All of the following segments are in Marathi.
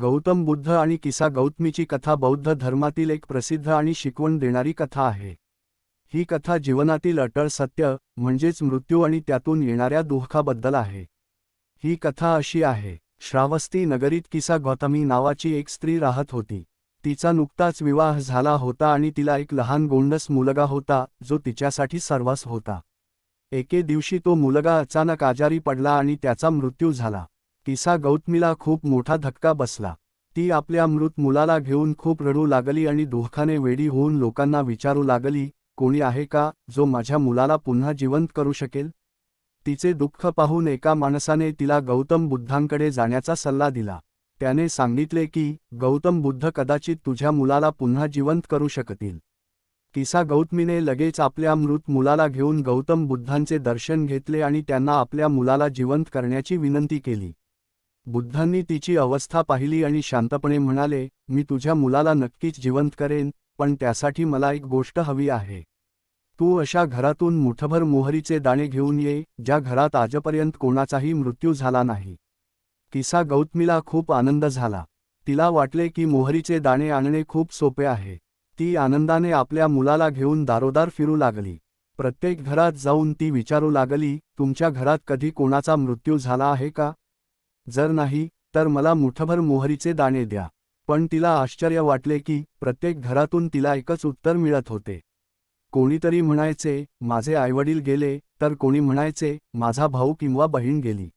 गौतम बुद्ध आणि किसा गौतमीची कथा बौद्ध धर्मातील एक प्रसिद्ध आणि शिकवण देणारी कथा आहे. ही कथा जीवनातील अटळ सत्य म्हणजेच मृत्यू आणि त्यातून येणाऱ्या दुःखाबद्दल आहे. ही कथा अशी आहे श्रावस्ती नगरीत किसा गौतमी नावाची एक स्त्री राहत होती. तिचा नुकताच विवाह झाला होता आणि तिला एक लहान गोंडस मुलगा होता जो तिच्यासाठी सर्वस होता. एके दिवशी तो मुलगा अचानक आजारी पडला आणि त्याचा मृत्यू झाला. किसा गौतमीला खूप मोठा धक्का बसला. ती आपल्या मृत मुलाला घेऊन खूप रडू लागली आणि दुःखाने वेडी होऊन लोकांना विचारू लागली कोणी आहे का जो माझ्या मुलाला पुन्हा जिवंत करू शकेल? तिचे दुःख पाहून एका माणसाने तिला गौतम बुद्धांकडे जाण्याचा सल्ला दिला. त्याने सांगितले की गौतम बुद्ध कदाचित तुझ्या मुलाला पुन्हा जिवंत करू शकतील. किसा गौतमीने लगेच आपल्या मृत मुलाला घेऊन गौतम बुद्धांचे दर्शन घेतले आणि त्यांना आपल्या मुलाला जिवंत करण्याची विनंती केली. बुद्धांनी तिची अवस्था पाहिली आणि शांतपणे म्हणाले मी तुझ्या मुलाला नक्कीच जिवंत करेन पण त्यासाठी मला एक गोष्ट हवी आहे. तू अशा घरातून मुठभर मोहरीचे दाणे घेऊन ये ज्या घरात आजपर्यंत कोणाचाही मृत्यू झाला नाही. किसा गौतमीला खूप आनंद झाला. तिला वाटले की मोहरीचे दाणे आणणे खूप सोपे आहे. ती आनंदाने आपल्या मुलाला घेऊन दारोदार फिरू लागली. प्रत्येक घरात जाऊन ती विचारू लागली तुमच्या घरात कधी कोणाचा मृत्यू झाला आहे का? जर नाही तर मला मुठभर मोहरीचे दाणे द्या. पण तिला आश्चर्य वाटले की प्रत्येक घरातून तिला एकच उत्तर मिळत होते. कोणीतरी म्हणायचे माझे आईवडील गेले. तर कोणी म्हणायचे माझा भाऊ किंवा बहीण गेली.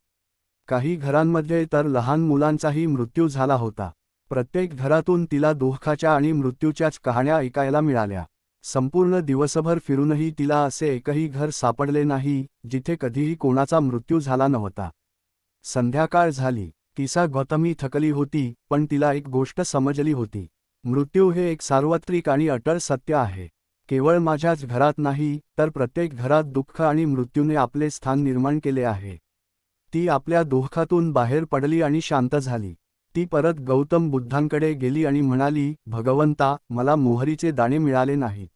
काही घरांमध्ये तर लहान मुलांचाही मृत्यू झाला होता. प्रत्येक घरातून तिला दुःखाच्या आणि मृत्यूच्याच कहाण्या ऐकायला मिळाल्या. संपूर्ण दिवसभर फिरूनही तिला असे एकही घर सापडले नाही जिथे कधीही कोणाचा मृत्यू झाला नव्हता. संध्याकाळ झाली. तिसा गौतमी थकली होती पण तिला एक गोष्ट समजली होती. मृत्यू हे एक सार्वत्रिक आणि अटळ सत्य आहे. केवळ माझ्याच घरात नाही तर प्रत्येक घरात दुःख आणि मृत्यूने आपले स्थान निर्माण केले आहे. ती आपल्या दुःखातून बाहेर पडली आणि शांत झाली. ती परत गौतम बुद्धांकडे गेली आणि म्हणाली भगवंता मला मोहरीचे दाणे मिळाले नाहीत.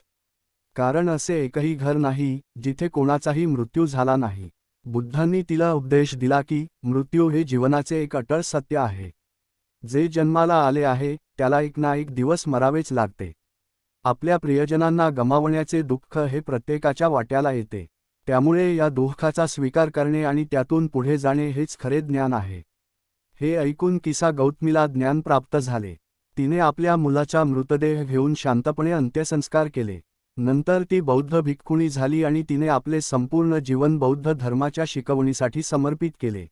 कारण असे एकही घर नाही जिथे कोणाचाही मृत्यू झाला नाही. बुद्धांनी तिला उपदेश दिला की मृत्यू हे जीवनाचे एक अटळ सत्य आहे. जे जन्माला आले आहे त्याला एक ना एक दिवस मरावेच लागते. आपल्या प्रियजनांना गमावण्याचे दुःख हे प्रत्येकाच्या वाट्याला येते. त्यामुळे या दुःखाचा स्वीकार करणे आणि त्यातून पुढे जाणे हेच खरे ज्ञान आहे. हे ऐकून किसा गौतमीला ज्ञान प्राप्त झाले. तिने आपल्या मुलाचा मृतदेह घेऊन शांतपणे अंत्यसंस्कार केले. नंतर ती बौद्ध भिक्खुणी झाली आणि तिने आपले संपूर्ण जीवन बौद्ध धर्माच्या शिकवणीसाठी समर्पित केले.